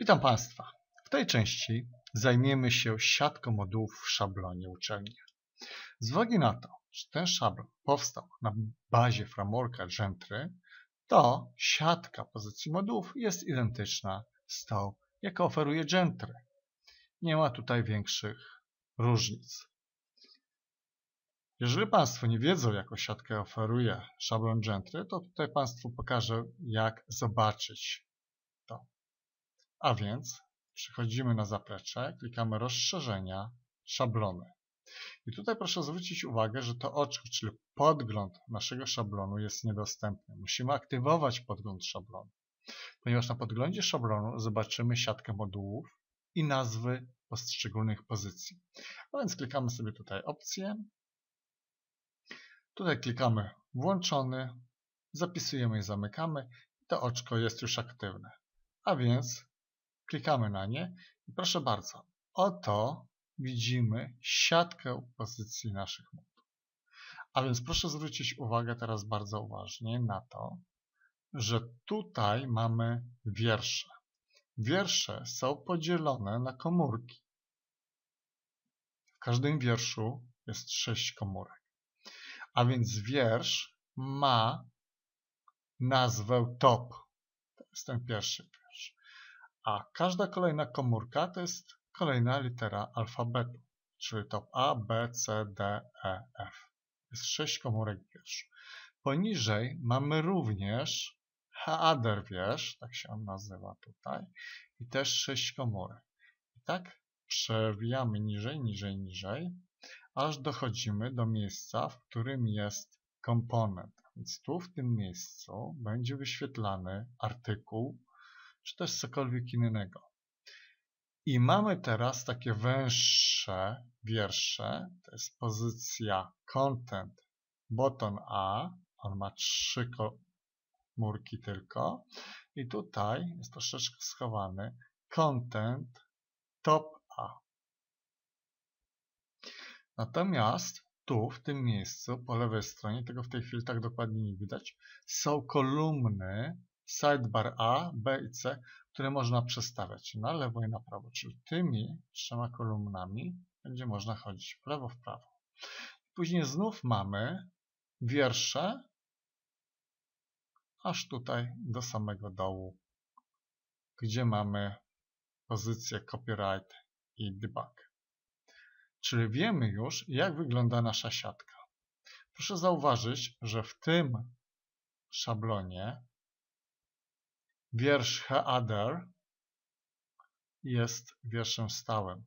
Witam Państwa. W tej części zajmiemy się siatką modułów w szablonie uczelni. Z uwagi na to, że ten szablon powstał na bazie frameworka Gentry, to siatka pozycji modułów jest identyczna z tą, jaką oferuje Gentry. Nie ma tutaj większych różnic. Jeżeli Państwo nie wiedzą, jaką siatkę oferuje szablon Gentry, to tutaj Państwu pokażę, jak zobaczyć a więc przechodzimy na zaplecze, klikamy rozszerzenia, szablony. I tutaj proszę zwrócić uwagę, że to oczko, czyli podgląd naszego szablonu jest niedostępny. Musimy aktywować podgląd szablonu, ponieważ na podglądzie szablonu zobaczymy siatkę modułów i nazwy poszczególnych pozycji. A więc klikamy sobie tutaj opcję. Tutaj klikamy włączony, zapisujemy i zamykamy. To oczko jest już aktywne. A więc Klikamy na nie i proszę bardzo, oto widzimy siatkę pozycji naszych mód. A więc proszę zwrócić uwagę teraz bardzo uważnie na to, że tutaj mamy wiersze. Wiersze są podzielone na komórki. W każdym wierszu jest sześć komórek. A więc wiersz ma nazwę top. To jest ten pierwszy a każda kolejna komórka to jest kolejna litera alfabetu, czyli top A, B, C, D, E, F. Jest sześć komórek wierszu. Poniżej mamy również header wiersz, tak się on nazywa tutaj, i też sześć komórek. I tak przewijamy niżej, niżej, niżej, aż dochodzimy do miejsca, w którym jest komponent. Więc tu w tym miejscu będzie wyświetlany artykuł czy też cokolwiek innego. I mamy teraz takie węższe wiersze, to jest pozycja content button A, on ma trzy komórki tylko i tutaj jest troszeczkę schowany content top A. Natomiast tu, w tym miejscu, po lewej stronie, tego w tej chwili tak dokładnie nie widać, są kolumny sidebar A, B i C, które można przestawiać na lewo i na prawo, czyli tymi trzema kolumnami będzie można chodzić w lewo, w prawo. Później znów mamy wiersze, aż tutaj do samego dołu, gdzie mamy pozycję copyright i debug. Czyli wiemy już, jak wygląda nasza siatka. Proszę zauważyć, że w tym szablonie Wiersz Header jest wierszem stałym.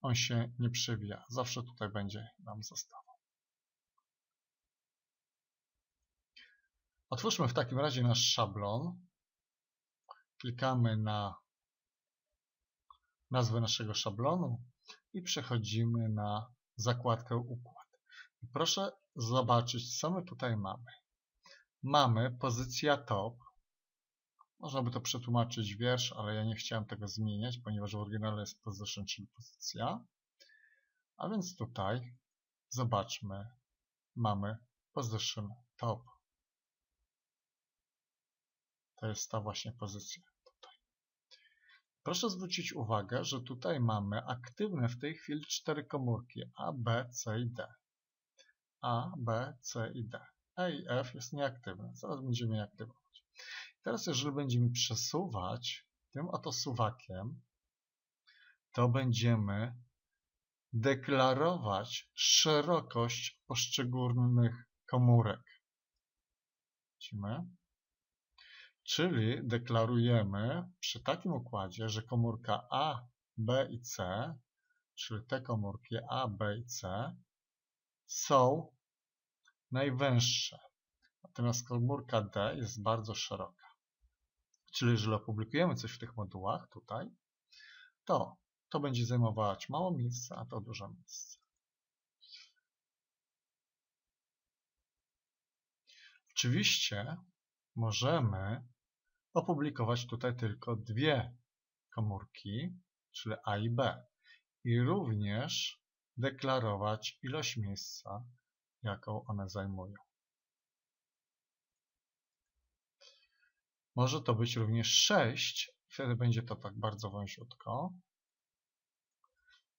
On się nie przewija. Zawsze tutaj będzie nam zostawał. Otwórzmy w takim razie nasz szablon. Klikamy na nazwę naszego szablonu i przechodzimy na zakładkę Układ. Proszę zobaczyć, co my tutaj mamy. Mamy pozycja top, można by to przetłumaczyć wiersz, ale ja nie chciałem tego zmieniać, ponieważ w oryginale jest position, czyli pozycja. A więc tutaj zobaczmy, mamy position top. To jest ta właśnie pozycja tutaj. Proszę zwrócić uwagę, że tutaj mamy aktywne w tej chwili cztery komórki A, B, C i D. A, B, C i D. E i F jest nieaktywne. Zaraz będziemy je aktywować. Teraz jeżeli będziemy przesuwać tym oto suwakiem, to będziemy deklarować szerokość poszczególnych komórek. Widzimy? Czyli deklarujemy przy takim układzie, że komórka A, B i C, czyli te komórki A, B i C są najwęższe. Natomiast komórka D jest bardzo szeroka. Czyli jeżeli opublikujemy coś w tych modułach tutaj, to to będzie zajmować mało miejsca, a to dużo miejsca. Oczywiście możemy opublikować tutaj tylko dwie komórki, czyli A i B i również deklarować ilość miejsca, jaką one zajmują. Może to być również 6, Wtedy będzie to tak bardzo wąziutko.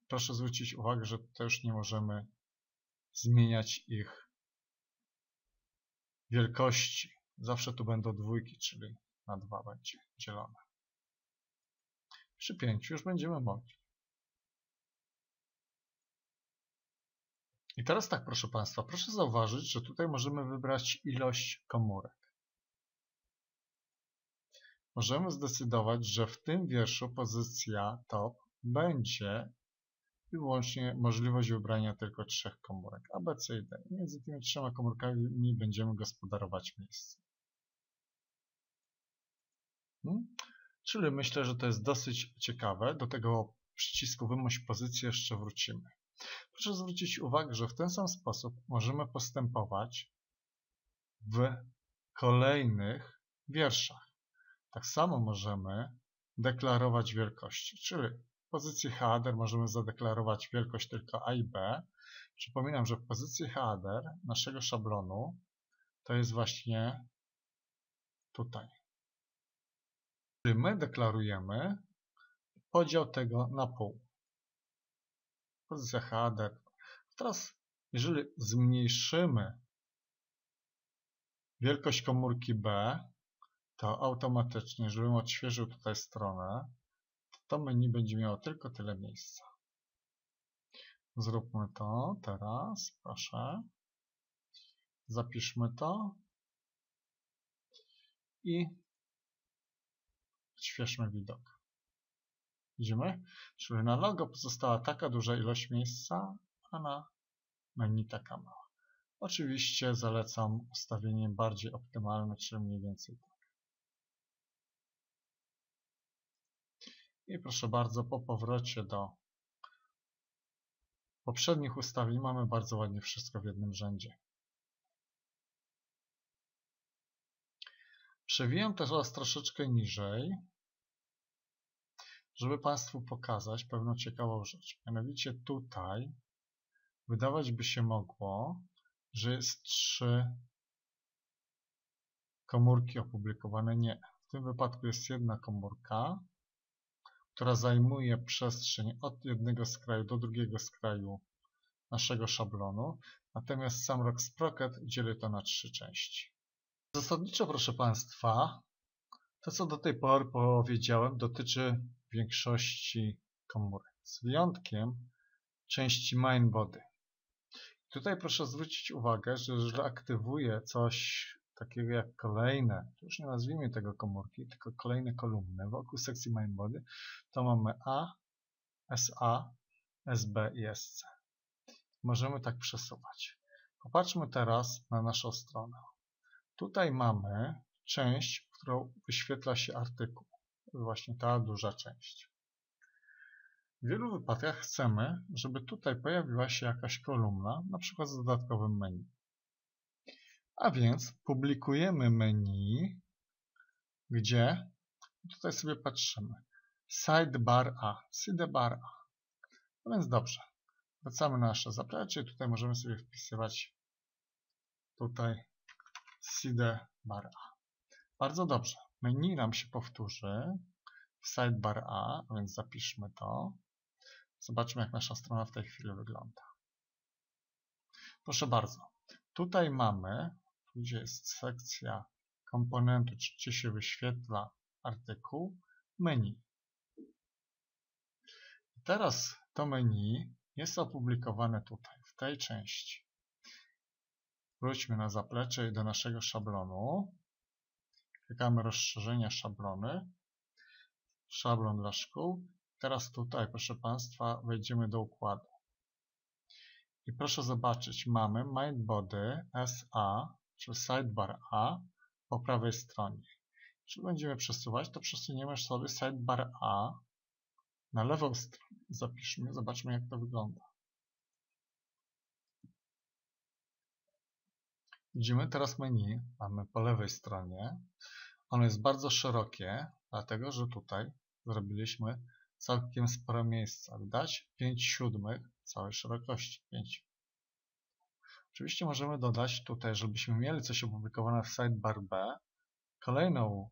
Proszę zwrócić uwagę, że już nie możemy zmieniać ich wielkości. Zawsze tu będą dwójki, czyli na 2 będzie dzielone. Przy 5 już będziemy mogli. I teraz tak, proszę Państwa, proszę zauważyć, że tutaj możemy wybrać ilość komórek. Możemy zdecydować, że w tym wierszu pozycja top będzie wyłącznie możliwość wybrania tylko trzech komórek A, B, C i D. Między tymi trzema komórkami będziemy gospodarować miejsce. Hmm? Czyli myślę, że to jest dosyć ciekawe. Do tego przycisku wymuś pozycję jeszcze wrócimy. Proszę zwrócić uwagę, że w ten sam sposób możemy postępować w kolejnych wierszach. Tak samo możemy deklarować wielkości, czyli w pozycji header możemy zadeklarować wielkość tylko A i B. Przypominam, że w pozycji header naszego szablonu to jest właśnie tutaj. Czyli my deklarujemy podział tego na pół. Pozycja header. Teraz, jeżeli zmniejszymy wielkość komórki B, to automatycznie, żebym odświeżył tutaj stronę, to menu będzie miało tylko tyle miejsca. Zróbmy to teraz, proszę. Zapiszmy to i odświeżmy widok. Widzimy? Czyli na logo pozostała taka duża ilość miejsca, a na menu taka mała. Oczywiście zalecam ustawienie bardziej optymalne, czyli mniej więcej tak. I proszę bardzo, po powrocie do poprzednich ustawień mamy bardzo ładnie wszystko w jednym rzędzie. Przewijam teraz troszeczkę niżej, żeby Państwu pokazać pewną ciekawą rzecz. Mianowicie tutaj wydawać by się mogło, że jest trzy komórki opublikowane. Nie. W tym wypadku jest jedna komórka, która zajmuje przestrzeń od jednego skraju do drugiego skraju naszego szablonu, natomiast sam Rock Sprocket dzieli to na trzy części. Zasadniczo, proszę Państwa, to co do tej pory powiedziałem dotyczy większości komórek, z wyjątkiem części mainbody. Tutaj proszę zwrócić uwagę, że aktywuję coś takiego jak kolejne, już nie nazwijmy tego komórki, tylko kolejne kolumny wokół sekcji mainbody, to mamy A, SA, SB i SC. Możemy tak przesuwać. Popatrzmy teraz na naszą stronę. Tutaj mamy część, w którą wyświetla się artykuł. Właśnie ta duża część. W wielu wypadkach chcemy, żeby tutaj pojawiła się jakaś kolumna, na przykład z dodatkowym menu. A więc publikujemy menu, gdzie tutaj sobie patrzymy. Sidebar A, sidebar A. No więc dobrze. Wracamy na nasze zaplecze tutaj możemy sobie wpisywać tutaj sidebar A. Bardzo dobrze. Menu nam się powtórzy sidebar A, więc zapiszmy to. Zobaczmy jak nasza strona w tej chwili wygląda. Proszę bardzo. Tutaj mamy gdzie jest sekcja komponentu, gdzie się wyświetla artykuł, menu. teraz to menu jest opublikowane tutaj, w tej części. Wróćmy na zaplecze i do naszego szablonu. Klikamy rozszerzenia szablony. Szablon dla szkół. Teraz tutaj, proszę Państwa, wejdziemy do układu. I proszę zobaczyć, mamy MindBody SA czy sidebar A po prawej stronie. Jeśli będziemy przesuwać, to przesuniemy sobie sidebar A na lewą stronę. Zapiszmy, zobaczmy jak to wygląda. Widzimy teraz menu, mamy po lewej stronie. Ono jest bardzo szerokie, dlatego że tutaj zrobiliśmy całkiem sporo miejsca. Widać 5 siódmych całej szerokości. 5 Oczywiście możemy dodać tutaj, żebyśmy mieli coś opublikowane w sidebar B, kolejną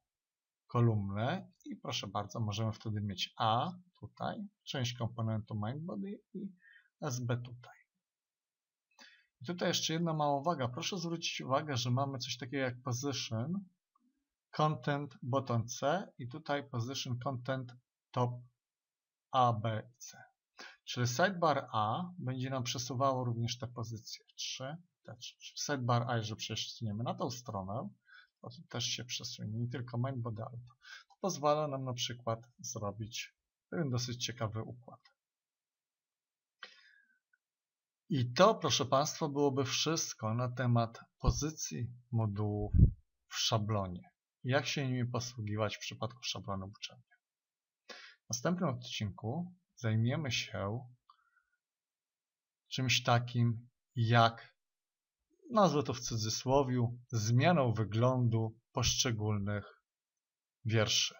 kolumnę i proszę bardzo, możemy wtedy mieć A tutaj, część komponentu MindBody i SB tutaj. I tutaj jeszcze jedna mała uwaga. Proszę zwrócić uwagę, że mamy coś takiego jak position, content button C i tutaj position content top A, B i C. Czyli sidebar A będzie nam przesuwało również te pozycje 3, te 3. Sidebar A, jeżeli przesuniemy na tą stronę, to też się przesunie, nie tylko main body, to. pozwala nam na przykład zrobić pewien dosyć ciekawy układ. I to, proszę Państwa, byłoby wszystko na temat pozycji modułów w szablonie. Jak się nimi posługiwać w przypadku szablonu uczenia. W następnym odcinku zajmiemy się czymś takim jak, nazwę to w cudzysłowiu, zmianą wyglądu poszczególnych wierszy.